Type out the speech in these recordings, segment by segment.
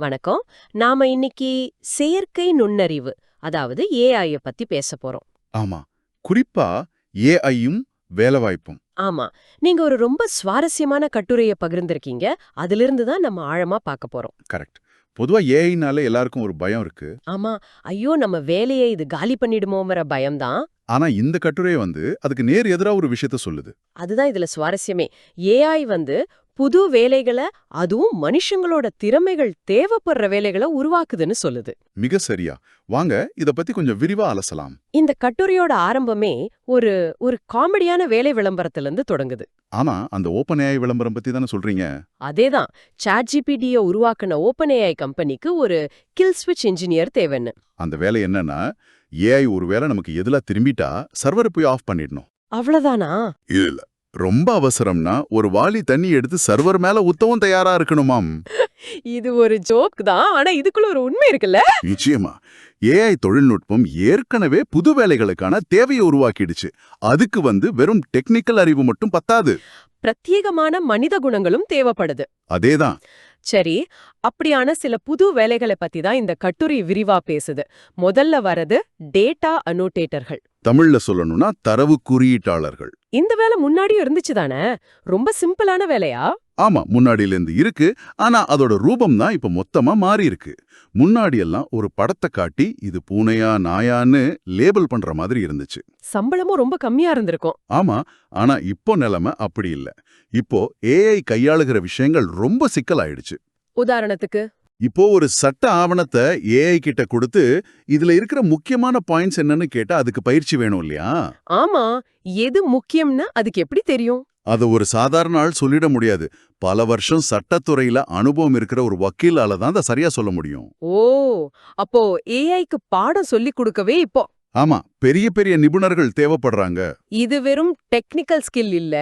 வணக்கம். நாம இன்னைக்கு செயற்கை நுண்ணறிவு அதாவது ஏஐய பத்தி பேச போறோம். ஆமா. குறிப்பா ஏஐயும் வேலைவாய்ப்பும். ஆமா. நீங்க ஒரு ரொம்ப சுவாரஸ்யமான கட்டுரைய பகிர்ந்திருக்கீங்க. அதிலிருந்து தான் நம்ம ஆழமா பார்க்க போறோம். கரெக்ட். பொதுவா ஏஐனால எல்லாருக்கும் ஒரு பயம் இருக்கு. ஆமா. ஐயோ நம்ம வேலையை இது காலி பண்ணிடுமோங்கிற பயம்தான் ஆனா இந்த கட்டுரை வந்து அதுக்கு நேர் எதிரா ஒரு விஷயத்த சொல்லுது. அதுதான் இதுல சுவாரஸ்யமே. ஏஐ வந்து புது வேலைகளை அதுவும் மனுஷங்களோட திறமைகள் தேவைப்படுற வேலைகளை உருவாக்குதுன்னு சொல்லுது. மிக சரியா. வாங்க இத பத்தி கொஞ்சம் விரிவா அலசலாம். இந்த கட்டுரையோட ஆரம்பமே ஒரு ஒரு காமெடியான வேலை விளம்பரத்துல இருந்து தொடங்குது. ஆனா அந்த ஓப்பன் ஏஐ விளம்பரம் பத்தி தானே சொல்றீங்க? அதேதான். சாட்ஜிபிடிய உருவாக்குன ஓபன் ஏஐ கம்பெனிக்கு ஒரு கில் ஸ்விட்ச் இன்ஜினியர் தேவைன்னு. அந்த வேலை என்னன்னா ஏஐ ஒருவேளை நமக்கு எதுல திரும்பிட்டா சர்வரை போய் ஆஃப் பண்ணிடணும். அவ்வளவுதானா? இல்ல. ரொம்ப அவசரம்னா ஒரு வாளி தண்ணி எடுத்து சர்வர் மேல உத்தவும் தயாரா இருக்கணுமாம். இது ஒரு ஜோக் தான் ஆனா இதுக்குள்ள ஒரு உண்மை இருக்குல்ல? நிச்சயமா. ஏஐ தொழில்நுட்பம் ஏற்கனவே புது வேலைகளுக்கான தேவையை உருவாக்கிடுச்சு. அதுக்கு வந்து வெறும் டெக்னிக்கல் அறிவு மட்டும் பத்தாது. பிரத்யேகமான மனித குணங்களும் தேவைப்படுது. அதேதான். சரி அப்படியான சில புது வேலைகளை பத்தி தான் இந்த கட்டுரை விரிவா பேசுது. முதல்ல வரது டேட்டா அனோட்டேட்டர்கள் தமிழ்ல சொல்லணும்னா தரவு குறியீட்டாளர்கள். இந்த வேலை முன்னாடியும் இருந்துச்சு தானே ரொம்ப சிம்பிளான வேலையா? ஆமா முன்னாடியில இருந்து இருக்கு. ஆனா அதோட ரூபம் தான் இப்ப மொத்தமா மாறி இருக்கு. முன்னாடி எல்லாம் ஒரு படத்தை காட்டி இது பூனையா நாயான்னு லேபிள் பண்ற மாதிரி இருந்துச்சு. சம்பளமும் ரொம்ப கம்மியா இருந்திருக்கும். ஆமா ஆனா இப்போ நிலைமை அப்படி இல்ல. இப்போ ஏஐ கையாளுகிற விஷயங்கள் ரொம்ப சிக்கலாயிடுச்சு. உதாரணத்துக்கு? இப்போ ஒரு சட்ட ஆவணத்தை ஏஐ கிட்ட கொடுத்து இதுல இருக்கிற முக்கியமான பாயிண்ட்ஸ் என்னன்னு கேட்டா அதுக்கு பயிற்சி வேணும் இல்லையா? ஆமா எது முக்கியம்னு அதுக்கு எப்படி தெரியும்? அத ஒரு சாதாரண ஆள் சொல்லிட முடியாது. பல வருஷம் சட்டத்துறையில அனுபவம் இருக்கிற ஒரு வக்கீலால தான் அதை சரியா சொல்ல முடியும். ஓ! அப்போ ஏஐக்கு பாடம் சொல்லி கொடுக்கவே இப்போ. ஆமா பெரிய பெரிய நிபுணர்கள் தேவைப்படுறாங்க. இது வெறும் டெக்னிக்கல் ஸ்கில் இல்ல.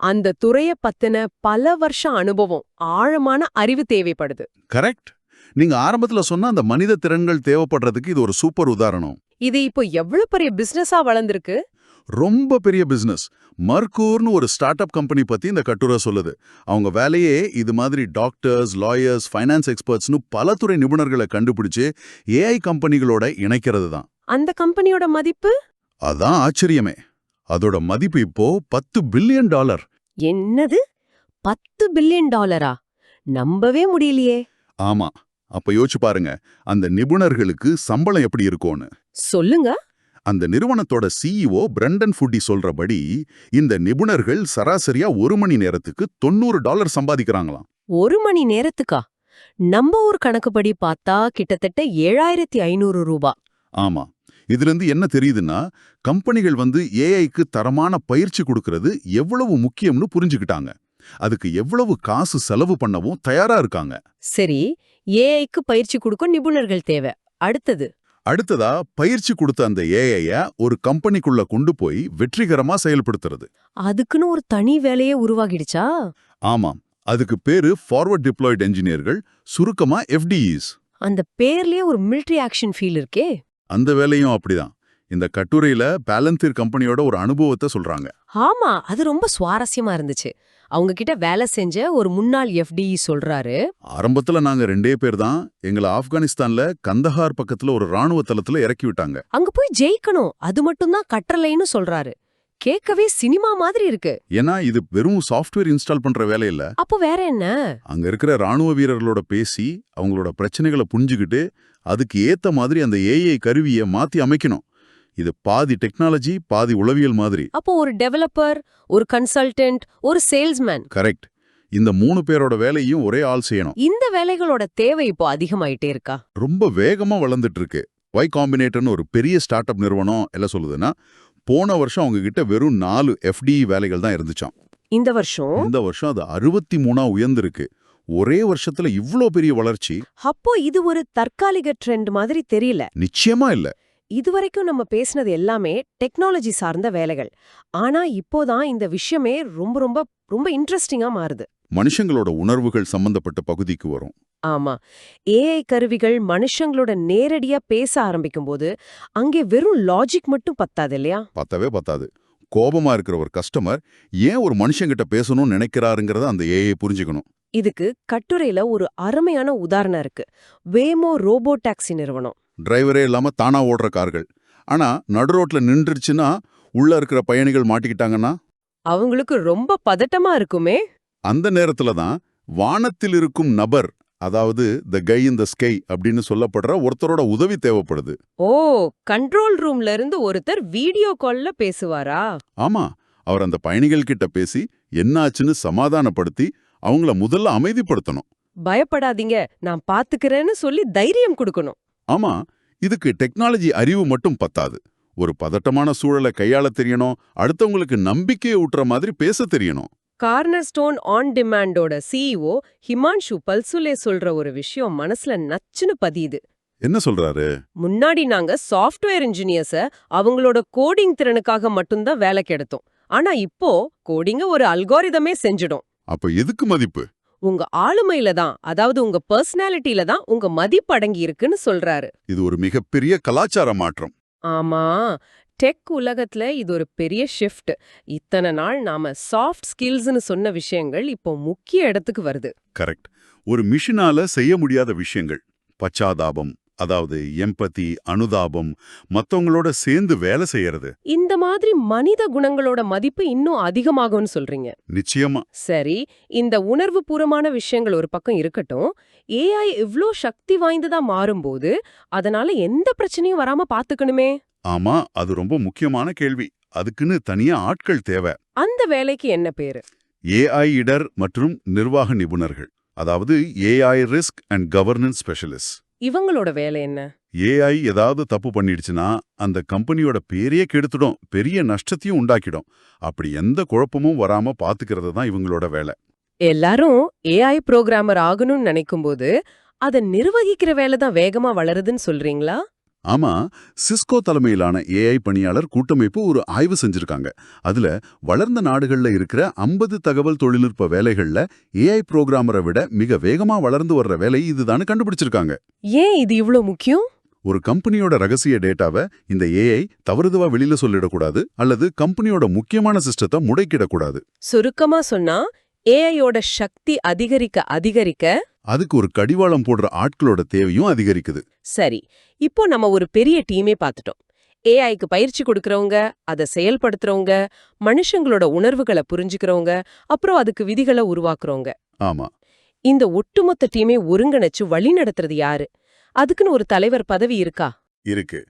அந்த துறைய பத்தின பல வருஷ அனுபவம் ஆழமான அறிவு தேவைப்படுது. கரெக்ட் நீங்க ஆரம்பத்துல சொன்ன அந்த மனித திறன்கள் தேவைப்படுறதுக்கு இது ஒரு சூப்பர் உதாரணம். இது இப்போ எவ்வளவு பெரிய பிசினஸா வளர்ந்திருக்கு? ரொம்ப பெரிய பிசினஸ் மர்கூர்னு ஒரு ஸ்டார்ட் அப் கம்பெனி பத்தி இந்த கட்டுரை சொல்லுது. அவங்க வேலையே இது மாதிரி டாக்டர்ஸ் லாயர்ஸ் ஃபைனான்ஸ் எக்ஸ்பர்ட்ஸ்னு பல துறை நிபுணர்களை கண்டுபிடிச்சு ஏஐ கம்பெனிகளோட இணைக்கிறது தான். அந்த கம்பெனியோட மதிப்பு? அதான் ஆச்சரியமே. அதோட மதிப்பு இப்போ பத்து பில்லியன் டாலர் என்னது? பத்து பில்லியன் டாலரா நம்பவே முடியலையே. ஆமா. அப்ப யோசிச்சு பாருங்க. அந்த நிபுணர்களுக்கு சம்பளம் எப்படி இருக்கும்னு. சொல்லுங்க. அந்த நிறுவனத்தோட சிஇஓ பிரண்டன் ஃபுட்டி சொல்றபடி இந்த நிபுணர்கள் சராசரியா ஒரு மணி நேரத்துக்கு தொண்ணூறு டாலர் சம்பாதிக்கிறாங்களாம். ஒரு மணி நேரத்துக்கா? நம்ம ஊர் கணக்குப்படி பார்த்தா கிட்டத்தட்ட ஏழாயிரத்தி ஐநூறு ரூபா. ஆமா. இதுல இருந்து என்ன தெரியுதுன்னா கம்பெனிகள் வந்து ஏஐக்கு தரமான பயிற்சி கொடுக்கறது எவ்வளவு முக்கியம்னு புரிஞ்சுக்கிட்டாங்க. அதுக்கு எவ்வளவு காசு செலவு பண்ணவும் தயாரா இருக்காங்க. சரி ஏஐக்கு பயிற்சி கொடுக்க நிபுணர்கள் தேவை. அடுத்தது அடுத்ததா பயிற்சி கொடுத்த அந்த ஏஐய ஒரு கம்பெனிக்குள்ள கொண்டு போய் வெற்றிகரமா செயல்படுத்துறது. அதுக்குன்னு ஒரு தனி வேலையே உருவாகிடுச்சா? ஆமாம். அதுக்கு பேரு ஃபார்வர்ட் டிப்ளாய்ட் என்ஜினியர்கள் சுருக்கமா எஃப்டிஇஸ் அந்த பேர்லயே ஒரு மிலிட்டரி ஆக்ஷன் ஃபீல் இருக்கே. அந்த வேலையும் அப்படிதான். இந்த கட்டுரையில பேலந்தீர் கம்பெனியோட ஒரு அனுபவத்தை சொல்றாங்க. ஆமா அது ரொம்ப சுவாரஸ்யமா இருந்துச்சு. அவங்க கிட்ட வேலை செஞ்ச ஒரு முன்னாள் எஃப்டிஇ சொல்றாரு. ஆரம்பத்துல நாங்க ரெண்டே பேர் தான். எங்களை ஆப்கானிஸ்தான்ல கந்தஹார் பக்கத்துல ஒரு ராணுவ தளத்துல இறக்கி விட்டாங்க. அங்க போய் ஜெயிக்கணும். அது மட்டும்தான் கட்டளைன்னு சொல்றாரு. கேட்கவே சினிமா மாதிரி இருக்கு. ஏன்னா இது வெறும் சாஃப்ட்வேர் இன்ஸ்டால் பண்ற வேலை இல்ல. அப்போ வேற என்ன? அங்க இருக்கிற ராணுவ வீரர்களோட பேசி அவங்களோட பிரச்சனைகளை புரிஞ்சுக்கிட்டு அதுக்கு ஏத்த மாதிரி அந்த ஏஐ கருவியை மாத்தி அமைக்கணும். இது பாதி டெக்னாலஜி பாதி உளவியல் மாதிரி. அப்போ ஒரு டெவலப்பர் ஒரு கன்சல்டன்ட் ஒரு சேல்ஸ்மேன். கரெக்ட். இந்த மூணு பேரோட வேலையும் ஒரே ஆள் செய்யணும். இந்த வேலைகளோட தேவை இப்போ அதிகமாயிட்டே இருக்கா? ரொம்ப வேகமா வளர்ந்துட்டு இருக்கு ஒய் காம்பினேட்டர்னு ஒரு பெரிய ஸ்டார்ட் அப் நிறுவனம் என்ன சொல்லுதுன்னா போன வருஷம் அவங்க கிட்ட வெறும் நாலு எஃப்டிஇ வேலைகள் தான் இருந்துச்சாம். இந்த வருஷம்? இந்த வருஷம் அது அறுபத்தி மூணா உயர்ந்திருக்கு. ஒரே வருஷத்துல இவ்ளோ பெரிய வளர்ச்சி. அப்போ இது ஒரு தற்காலிக ட்ரெண்ட் மாதிரி தெரியல. நிச்சயமா இல்ல. இதுவரைக்கும் நம்ம பேசினது எல்லாமே டெக்னாலஜி சார்ந்த வேலைகள். ஆனா இப்போதான் இந்த விஷயமே ரொம்ப ரொம்ப ரொம்ப இன்ட்ரெஸ்டிங்கா மாறுது. மனுஷங்களோட உணர்வுகள் சம்பந்தப்பட்ட பகுதிக்கு வரும். ஆமா. ஏஐ கருவிகள் மனுஷங்களோட நேரடியா பேச ஆரம்பிக்கும்போது அங்கே வெறும் லாஜிக் மட்டும் பத்தாது இல்லையா? பத்தவே பத்தாது. கோபமா இருக்கிற ஒரு கஸ்டமர் ஏன் ஒரு மனுஷங்கிட்ட பேசணும்னு நினைக்கிறாருங்கிறத அந்த ஏஐ புரிஞ்சுக்கணும். இதுக்கு கட்டுரையில ஒரு அருமையான உதாரணம் இருக்கு. வேமோ ரோபோ டாக்ஸி நிறுவனம். டிரைவரே இல்லாம தானா ஓடுற கார்கள். ஆனா நடு ரோட்ல நின்றுச்சுன்னா உள்ள இருக்கிற பயணிகள் மாட்டிக்கிட்டாங்கன்னா? அவங்களுக்கு ரொம்ப பதட்டமா இருக்குமே. அந்த நேரத்துல தான் வானத்தில் இருக்கும் நபர் அதாவது த கை இன் த ஸ்கை அப்படின்னு சொல்லப்படுற ஒருத்தரோட உதவி தேவைப்படுது. ஓ கண்ட்ரோல் ரூம்ல இருந்து ஒருத்தர் வீடியோ கால்ல பேசுவாரா? ஆமா அவர் அந்த பயணிகள் கிட்ட பேசி என்னாச்சுன்னு சமாதானப்படுத்தி அவங்கள முதல்ல அமைதிப்படுத்தணும். பயப்படாதீங்க நான் பாத்துக்கிறேன்னு சொல்லி தைரியம் கொடுக்கணும். ஆமா இதுக்கு டெக்னாலஜி அறிவு மட்டும் பத்தாது. ஒரு பதட்டமான சூழலை கையாள தெரியணும் அடுத்தவங்களுக்கு நம்பிக்கையை ஊட்டுற மாதிரி பேச தெரியணும். கார்னர் ஸ்டோன் ஆன் டிமாண்டோட சிஇஓ ஹிமான்ஷு பல்சுலே சொல்ற ஒரு விஷயம் மனசுல நச்சுன்னு பதியுது. என்ன சொல்றாரு? முன்னாடி நாங்க சாஃப்ட்வேர் இன்ஜினியர்ஸ அவங்களோட கோடிங் திறனுக்காக மட்டும்தான் வேலைக்கு எடுத்தோம் ஆனா இப்போ கோடிங்க ஒரு அல்காரிதமே செஞ்சிடும் அப்ப எதுக்கு மதிப்பு? உங்க ஆளுமையில தான் அதாவது உங்க பர்சனாலிட்டில தான் உங்க மதிப்பு அடங்கி இருக்குன்னு சொல்றாரு. இது ஒரு மிகப்பெரிய கலாச்சார மாற்றம். ஆமா. டெக் உலகத்துல இது ஒரு பெரிய ஷிஃப்ட் இத்தனை நாள் நாம சாஃப்ட் ஸ்கில்ஸ்னு சொன்ன விஷயங்கள் இப்போ முக்கிய இடத்துக்கு வருது. கரெக்ட் ஒரு மிஷினால செய்ய முடியாத விஷயங்கள். பச்சாதாபம் அதாவது எம்பதி அனுதாபம் மத்தவங்களோட சேர்ந்து வேலை செய்யறது. இந்த மாதிரி மனித குணங்களோட மதிப்பு இன்னும் அதிகமாகும்னு சொல்றீங்க. நிச்சயமா. சரி இந்த உணர்வு பூர்வமான விஷயங்கள் ஒரு பக்கம் இருக்கட்டும். ஏஐ இவ்ளோ சக்தி வாய்ந்ததா மாறும்போது அதனால எந்த பிரச்சனையும் வராம பாத்துக்கணுமே. ஆமா அது ரொம்ப முக்கியமான கேள்வி. அதுக்குன்னு தனியா ஆட்கள் தேவை. அந்த வேலைக்கு என்ன பேரு? ஏஐ இடர் மற்றும் நிர்வாக நிபுணர்கள். அதாவது AI risk and governance specialist இவங்களோட வேலை என்ன? ஏஐ ஏதாவது தப்பு பண்ணிடுச்சுன்னா அந்த கம்பெனியோட பேரையே கெடுத்துடும். பெரிய நஷ்டத்தையும் உண்டாக்கிடும். அப்படி எந்த குழப்பமும் வராம பாத்துக்கிறது தான் இவங்களோட வேலை. எல்லாரும் ஏஐ புரோகிராமர் ஆகணும்னு நினைக்கும்போது அதை நிர்வகிக்கிற வேலை தான் வேகமா வளருதுன்னு சொல்றீங்களா? ஆமா சிஸ்கோ தலைமையிலான ஏஐ பணியாளர் கூட்டமைப்பு ஒரு ஆய்வு செஞ்சிருக்காங்க. அதுல வளர்ந்த நாடுகள்ல இருக்கிற 50 தகவல் தொழில்நுட்ப வேலைகள்ல ஏஐ புரோகிராமரை விட மிக வேகமா வளர்ந்து வர்ற வேலை இதுதான்னு கண்டுபிடிச்சிருக்காங்க. ஏன் இது இவ்ளோ முக்கியம்? ஒரு கம்பெனியோட ரகசிய டேட்டாவை இந்த ஏஐ தவறுதுவா வெளியில சொல்லிடக்கூடாது அல்லது கம்பெனியோட முக்கியமான சிஸ்டத்தை முடக்கிடக்கூடாது. சுருக்கமா சொன்னா ஏஐயோட சக்தி அதிகரிக்க அதிகரிக்க அதுக்கு ஒரு கடிவாளம் போடுற ஆட்களோட தேவையும் அதிகரிக்குது. சரி இப்போ நம்ம ஒரு பெரிய டீமே பார்த்துட்டோம். ஏஐக்கு பயிற்சி கொடுக்கறவங்க அதை செயல்படுத்துறவங்க மனுஷங்களோட உணர்வுகளை புரிஞ்சுக்கிறவங்க அப்புறம் அதுக்கு விதிகளை உருவாக்குறவங்க. ஆமா. இந்த ஒட்டுமொத்த டீமே ஒருங்கிணைச்சு வழி நடத்துறது யாரு? அதுக்குன்னு ஒரு தலைவர் பதவி இருக்கா? இருக்கு.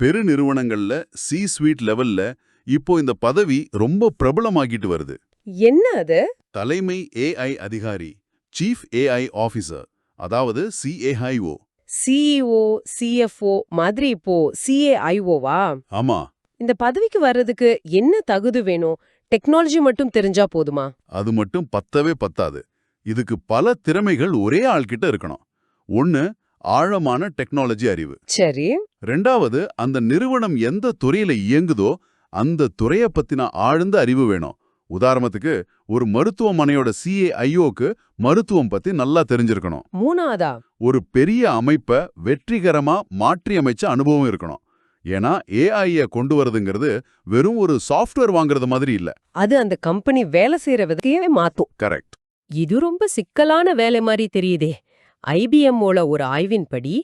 பெரு நிறுவனங்கள்ல சி ஸ்வீட் லெவல்ல இப்போ இந்த பதவி ரொம்ப பிரபலமாகிட்டு வருது. என்ன அது? தலைமை ஏஐ அதிகாரி சீஃப் ஏஐ ஆபீசர் அதாவது சிஏஐஓ சிஇஓ சிஎஃப்ஓ மாதிரி இப்போ சிஏஐஓவா ஆமா. இந்த பதவிக்கு வர்றதுக்கு என்ன தகுதி வேணும்? டெக்னாலஜி மட்டும் தெரிஞ்சா போதுமா? அது மட்டும் பத்தவே பத்தாது. இதுக்கு பல திறமைகள் ஒரே ஆள்கிட்ட இருக்கணும். ஒன்னு ஆழமான டெக்னாலஜி அறிவு. சரி. ரெண்டாவது அந்த நிறுவனம் எந்த துறையில இயங்குதோ அந்த துறைய பத்தின ஆழ்ந்த அறிவு வேணும். உதாரணத்துக்கு ஒரு மருத்துவமனையோட சிஏஐஓக்கு மருத்துவம் பத்தி நல்லா தெரிஞ்சிருக்கணும். மூணாவதா? ஒரு பெரிய அமைப்ப வெற்றிகரமா மாற்றியமைச்ச அனுபவம் இருக்கணும். ஏன்னா ஏஐய கொண்டு வரதுங்கிறது வெறும் ஒரு சாஃப்ட்வேர் வாங்குறது மாதிரி இல்ல. அது அந்த கம்பெனி வேலை செய்யற விதத்தையே மாத்தும். கரெக்ட் இது ரொம்ப சிக்கலான வேலை மாதிரி தெரியுதே. ஐபிஎம்மோட ஒரு ஆய்வின்படி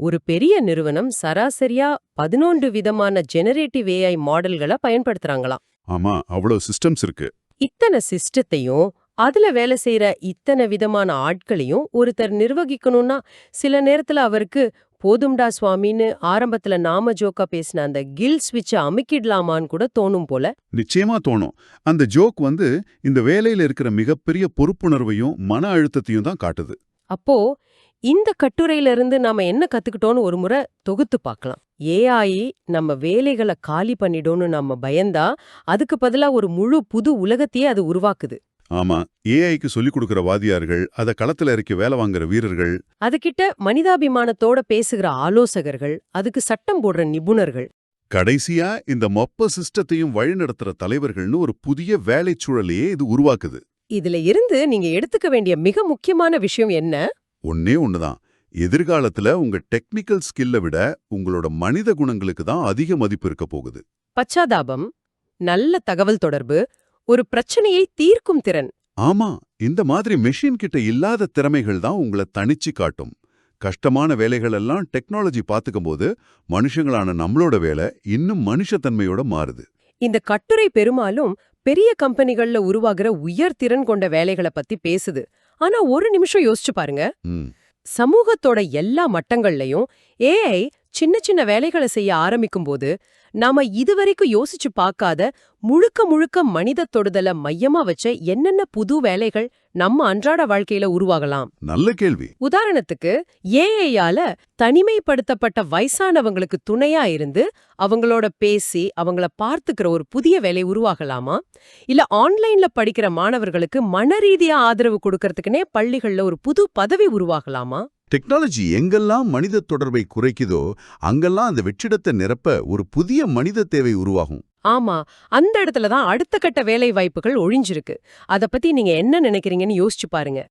ஒரு பெரிய நிறுவனம் சராசரியா பதினொன்று விதமான ஜெனரேட்டிவ் ஏஐ மாடல்களை பயன்படுத்துறாங்களாம். ஆமா அவ்வளவு சிஸ்டம்ஸ் இருக்கு. இத்தனை சிஸ்டத்தையும் அதுல வேலை செய்யற இத்தனை விதமான ஆட்களையும் ஒருத்தர் நிர்வகிக்கணும்னா சில நேரத்துல அவருக்கு போதும்டா சுவாமின்னு ஆரம்பத்துல நாம ஜோக்கா பேசின அந்த கில் ஸ்விட்ச அமுக்கிடலாமான்னு கூட தோணும் போல. நிச்சயமா தோணும். அந்த ஜோக் வந்து இந்த வேலையில இருக்கிற மிகப்பெரிய பொறுப்புணர்வையும் மன அழுத்தத்தையும் தான் காட்டுது. அப்போ இந்த கட்டுரையில இருந்து நாம என்ன கத்துக்கிட்டோம்னு ஒரு முறை தொகுத்து பார்க்கலாம். ஏஐ நம்ம வேலைகளை காலி பண்ணிடும்னு நம்ம பயந்தா அதுக்கு பதிலா ஒரு முழு புது உலகத்தையே அது உருவாக்குது. ஆமா ஏஐக்கு சொல்லிக் கொடுக்கிற வாதியார்கள் அத களத்துல இறக்கி வேலை வாங்குற வீரர்கள். அதுகிட்ட மனிதாபிமானத்தோட பேசுகிற ஆலோசகர்கள் அதுக்கு சட்டம் போடுற நிபுணர்கள். கடைசியா இந்த மொப்ப சிஸ்டத்தையும் வழிநடத்துற தலைவர்கள்னு ஒரு புதிய வேலைச் சூழலையே இது உருவாக்குது. இதுல இருந்து நீங்க எடுத்துக்க வேண்டிய மிக முக்கியமான விஷயம் என்ன? ஒன்னே ஒண்ணுதான். எதிர்காலத்துல உங்க டெக்னிக்கல் ஸ்கில்ல விட உங்களோட மனித குணங்களுக்கு தான் அதிக மதிப்பு இருக்க போகுது. பச்சாதாபம் நல்ல தகவல் தொடர்பு ஒரு பிரச்சனையை தீர்க்கும் திறன். ஆமா இந்த மாதிரி மெஷின் கிட்ட இல்லாத திறமைகள் தான் உங்களை தனிச்சு காட்டும். கஷ்டமான வேலைகள் எல்லாம் டெக்னாலஜி பாத்துக்கும்போது மனுஷங்களான நம்மளோட வேலை இன்னும் மனுஷத்தன்மையோட மாறுது. இந்த கட்டுரை பெரும்பாலும் பெரிய கம்பெனிகள்ல உருவாகிற உயர் திறன் கொண்ட வேலைகளை பத்தி பேசுது. ஆனா ஒரு நிமிஷம் யோசிச்சு பாருங்க. சமூகத்தோட எல்லா மட்டங்கள்லயும் ஏஐ சின்ன சின்ன வேலைகளை செய்ய ஆரம்பிக்கும்போது நாம இதுவரைக்கும் யோசிச்சு பார்க்காத முழுக்க முழுக்க மனித தொடுதல மையமா வச்ச என்னென்ன புது வேலைகள் நம்ம அன்றாட வாழ்க்கையில உருவாகலாம்? நல்ல கேள்வி. உதாரணத்துக்கு ஏஐயால தனிமைப்படுத்தப்பட்ட வயசானவங்களுக்கு துணையா இருந்து அவங்களோட பேசி அவங்கள பார்த்துக்கிற ஒரு புதிய வேலை உருவாகலாமா? இல்ல ஆன்லைன்ல படிக்கிற மாணவர்களுக்கு மனரீதியா ஆதரவு கொடுக்கறதுக்குனே பள்ளிகள்ல ஒரு புது பதவி உருவாகலாமா? டெக்னாலஜி எங்கெல்லாம் மனித தொடர்பை குறைக்குதோ அங்கெல்லாம் அந்த வெற்றிடத்தை நிரப்ப ஒரு புதிய மனித தேவை உருவாகும். ஆமா அந்த இடத்துல தான் அடுத்த கட்ட வேலை வாய்ப்புகள் ஒழிஞ்சிருக்கு. அத பத்தி நீங்க என்ன நினைக்கிறீங்கன்னு யோசிச்சு பாருங்க.